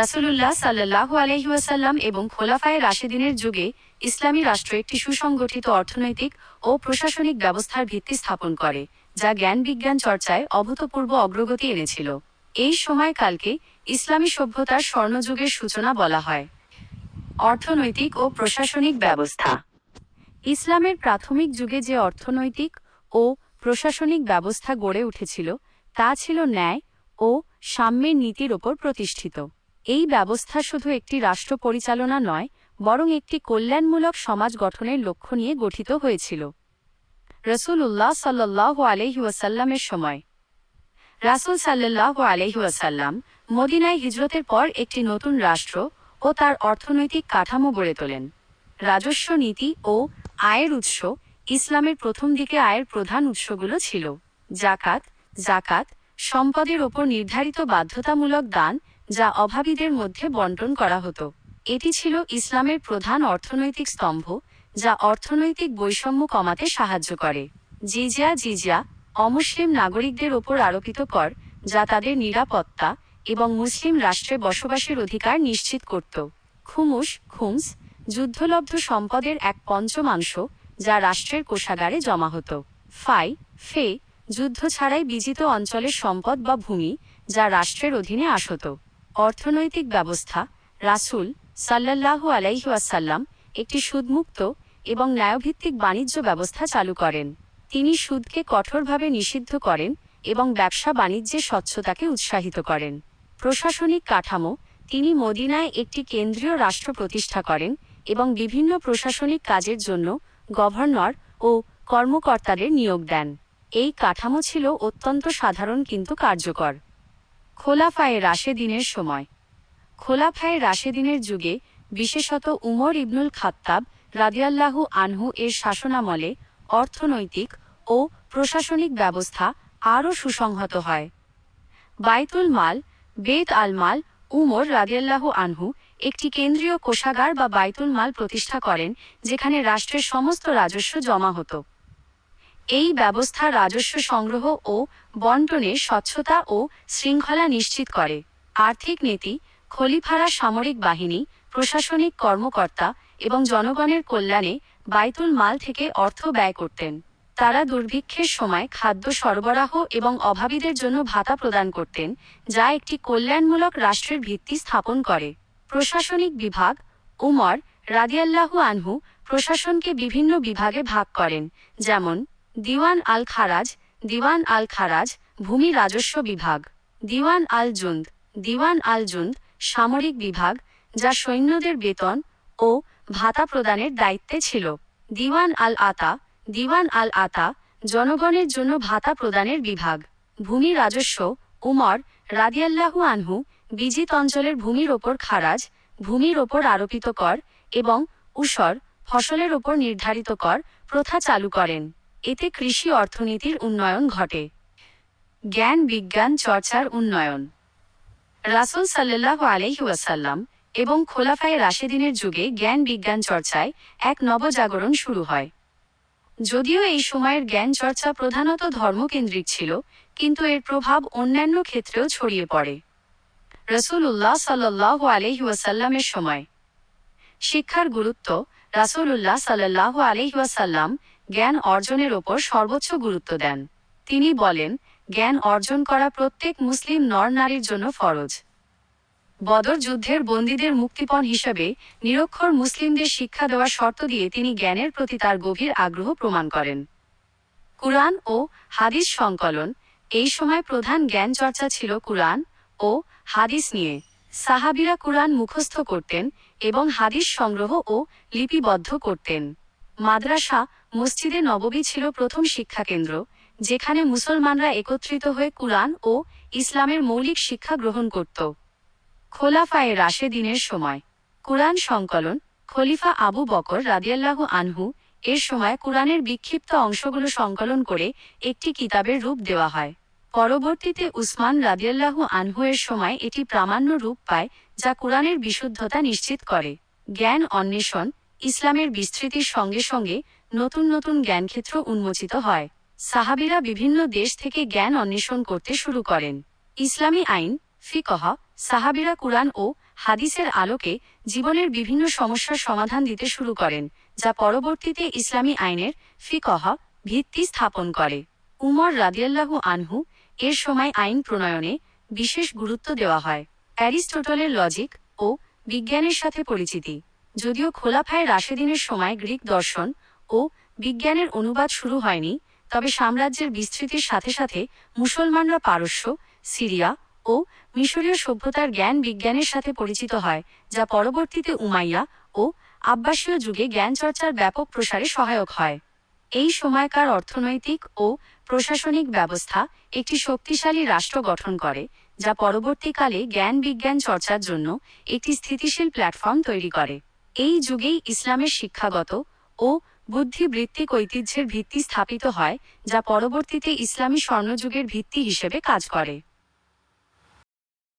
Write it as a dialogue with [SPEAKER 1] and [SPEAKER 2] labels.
[SPEAKER 1] রাসূলুল্লাহ সাল্লাল্লাহু আলাইহি ওয়াসাল্লাম এবং খোলাফায়ে রাশেদিনের যুগে ইসলামী রাষ্ট্র একটি সুসংগঠিত অর্থনৈতিক ও প্রশাসনিক ব্যবস্থার ভিত্তি স্থাপন করে, যা জ্ঞান বিজ্ঞান চর্চায় অভূতপূর্ব অগ্রগতি এনেছিল। এই সময়কালকে ইসলামী সভ্যতার স্বর্ণযুগের সূচনা বলা হয়। অর্থনৈতিক ও প্রশাসনিক ব্যবস্থা। ইসলামের প্রাথমিক যুগে যে অর্থনৈতিক ও প্রশাসনিক ব্যবস্থা গড়ে উঠেছিল, তা ছিল ন্যায় ও সাম্যের নীতির ওপর প্রতিষ্ঠিত। এই ব্যবস্থা শুধু একটি রাষ্ট্র পরিচালনা নয়, বরং একটি কল্যাণমূলক সমাজ গঠনের লক্ষ্য নিয়ে গঠিত হয়েছিল। রসুল উল্লাহ সাল্লাহ আলহিউসাল্লামের সময়। রাসুল সাল্লাহ আলহিউসাল্লাম মদিনায় হিজরতের পর একটি নতুন রাষ্ট্র ও তার অর্থনৈতিক কাঠামো গড়ে তোলেন। রাজস্ব নীতি ও আয়ের উৎস ইসলামের প্রথম দিকে আয়ের প্রধান উৎসগুলো ছিল। জাকাত জাকাত, সম্পদের ওপর নির্ধারিত বাধ্যতামূলক দান যা অভাবীদের মধ্যে বন্টন করা হতো। এটি ছিল ইসলামের প্রধান অর্থনৈতিক স্তম্ভ, যা অর্থনৈতিক বৈষম্য কমাতে সাহায্য করে। জিজিয়া জিজিয়া, অমুসলিম নাগরিকদের ওপর আরোপিত কর, যা তাদের নিরাপত্তা এবং মুসলিম রাষ্ট্রে বসবাসের অধিকার নিশ্চিত করত। খুমুস, খুমস, যুদ্ধলব্ধ সম্পদের এক পঞ্চমাংশ, যা রাষ্ট্রের কোষাগারে জমা হতো। ফাই, ফে, যুদ্ধ ছাড়াই বিজিত অঞ্চলের সম্পদ বা ভূমি, যা রাষ্ট্রের অধীনে আসত। অর্থনৈতিক ব্যবস্থা, রাসুল সাল্লাল্লাহু আলাইহি ওয়াসাল্লাম একটি সুদমুক্ত এবং ন্যায়ভিত্তিক বাণিজ্য ব্যবস্থা চালু করেন। তিনি সুদকে কঠোরভাবে নিষিদ্ধ করেন এবং ব্যবসা বাণিজ্যে স্বচ্ছতাকে উৎসাহিত করেন। প্রশাসনিক কাঠামো, তিনি মদিনায় একটি কেন্দ্রীয় রাষ্ট্র প্রতিষ্ঠা করেন এবং বিভিন্ন প্রশাসনিক কাজের জন্য গভর্নর ও কর্মকর্তাদের নিয়োগ দেন। এই কাঠামো ছিল অত্যন্ত সাধারণ কিন্তু কার্যকর। খোলাফায়ে রাশেদিনের সময়। খোলাফায়ে রাশেদিনের যুগে, বিশেষত উমর ইবনুল খাত্তাব রাদিয়াল্লাহু আনহু এর শাসনামলে অর্থনৈতিক ও প্রশাসনিক ব্যবস্থা আরও সুসংহত হয়। বাইতুল মাল, বেত আল মাল উমর রাদিয়াল্লাহু আনহু একটি কেন্দ্রীয় কোষাগার বা বাইতুল মাল প্রতিষ্ঠা করেন, যেখানে রাষ্ট্রের সমস্ত রাজস্ব জমা হতো। এই ব্যবস্থা রাজস্ব সংগ্রহ ও বন্টনে স্বচ্ছতা ও শৃঙ্খলা নিশ্চিত করে। আর্থিক নীতি, খলিফারা সামরিক বাহিনী, প্রশাসনিক কর্মকর্তা এবং জনগণের কল্যাণে বাইতুল মাল থেকে অর্থ ব্যয় করতেন। তারা দুর্ভিক্ষের সময় খাদ্য সরবরাহ এবং অভাবীদের জন্য ভাতা প্রদান করতেন, যা একটি কল্যাণমূলক রাষ্ট্রের ভিত্তি স্থাপন করে। প্রশাসনিক বিভাগ, উমর রাদিয়াল্লাহু আনহু প্রশাসনকে বিভিন্ন বিভাগে ভাগ করেন, যেমন দিওয়ান আল খারাজ দিওয়ান আল খারাজ ভূমি রাজস্ব বিভাগ। দিওয়ান আল জুন্দ দিওয়ান আল জুন্দ সামরিক বিভাগ, যা সৈন্যদের বেতন ও ভাতা প্রদানের দায়িত্বে ছিল। দিওয়ান আল আতা দিওয়ান আল আতা জনগণের জন্য ভাতা প্রদানের বিভাগ। ভূমি রাজস্ব, উমর রাদিয়াল্লাহু আনহু, বিজিত অঞ্চলের ভূমির ওপর খারাজ, ভূমির ওপর আরোপিত কর এবং উসর, ফসলের ওপর নির্ধারিত কর প্রথা চালু করেন। এতে কৃষি অর্থনীতির উন্নয়ন ঘটে। জ্ঞান বিজ্ঞান চর্চার উন্নয়ন। রাসুল সাল্লাহ আলহি ওয়াসাল্লাম এবং খোলাফায় রাশেদিনের যুগে জ্ঞান বিজ্ঞান চর্চায় এক নবজাগরণ শুরু হয়। যদিও এই সময়ের জ্ঞান চর্চা প্রধানত ধর্মকেন্দ্রিক ছিল, কিন্তু এর প্রভাব অন্যান্য ক্ষেত্রেও ছড়িয়ে পড়ে। রসুল উল্লাহ সাল্লাহ আলহি ওয়াসাল্লামের সময়। শিক্ষার গুরুত্ব রাসুল উল্লাহ সাল্লাহ আলহিহাসাল্লাম জ্ঞান অর্জনের ওপর সর্বোচ্চ গুরুত্ব দেন। তিনি বলেন, জ্ঞান অর্জন করা প্রত্যেক মুসলিম নর নারীর জন্য ফরজ। বদর যুদ্ধের বন্দীদের মুক্তিপণ হিসেবে নিরক্ষর মুসলিমদের শিক্ষা দেওয়ার শর্ত দিয়ে তিনি জ্ঞানের প্রতি তার গভীর আগ্রহ প্রমাণ করেন। কুরআন ও হাদিস সংকলন, এই সময় প্রধান জ্ঞান চর্চা ছিল কুরআন ও হাদিস নিয়ে। সাহাবিরা কুরআন মুখস্থ করতেন এবং হাদিস সংগ্রহ ও লিপিবদ্ধ করতেন। মাদ্রাসা মসজিদে নববী ছিল প্রথম শিক্ষাকেন্দ্র, যেখানে মুসলমানরা একত্রিত হয়ে কুরআন ও ইসলামের মৌলিক শিক্ষা গ্রহণ করত। খোলাফায়ে রাশেদিনের সময় কুরআন সংকলন খলিফা আবু বকর রাদিয়াল্লাহু আনহু এর সময় কুরআনের বিক্ষিপ্ত অংশগুলো সংকলন করে একটি কিতাবের রূপ দেওয়া হয়। পরবর্তীতে উসমান রাদিয়াল্লাহু আনহু এর সময় এটি প্রামাণ্য রূপ পায়, যা কুরআনের বিশুদ্ধতা নিশ্চিত করে। জ্ঞান অন্বেষণ, ইসলামের বিস্তৃতির সঙ্গে সঙ্গে নতুন নতুন জ্ঞানক্ষেত্র উন্মোচিত হয়। সাহাবিরা বিভিন্ন দেশ থেকে জ্ঞান অন্বেষণ করতে শুরু করেন। ইসলামী আইন, ফিকহ, সাহাবিরা কুরআন ও হাদিসের আলোকে জীবনের বিভিন্ন সমস্যার সমাধান দিতে শুরু করেন, যা পরবর্তীতে ইসলামী আইনের ফিকহ ভিত্তি স্থাপন করে। উমর রাদিয়াল্লাহু আনহু এর সময় আইন প্রণয়নে বিশেষ গুরুত্ব দেওয়া হয়। অ্যারিস্টোটলের লজিক ও বিজ্ঞানের সাথে পরিচিতি। যদিও খোলাফায় রাশেদিনের সময় গ্রিক দর্শন ও বিজ্ঞানের অনুবাদ শুরু হয়নি, তবে সাম্রাজ্যের বিস্তৃতির সাথে সাথে মুসলমানরা পারস্য, সিরিয়া ও মিশরীয় সভ্যতার জ্ঞান বিজ্ঞানের সাথে পরিচিত হয়, যা পরবর্তীতে উমাইয়া ও আব্বাসীয় যুগে জ্ঞান চর্চার ব্যাপক প্রসারে সহায়ক হয়। এই সময়কার অর্থনৈতিক ও প্রশাসনিক ব্যবস্থা একটি শক্তিশালী রাষ্ট্র গঠন করে, যা পরবর্তীকালে জ্ঞান বিজ্ঞান চর্চার জন্য একটি স্থিতিশীল প্ল্যাটফর্ম তৈরি করে। এই যুগেই ইসলামের শিক্ষাগত ও বুদ্ধিবৃত্তিক ঐতিহ্যের ভিত্তি স্থাপিত হয় যা পরবর্তীতে ইসলামী স্বর্ণযুগের ভিত্তি হিসেবে কাজ করে।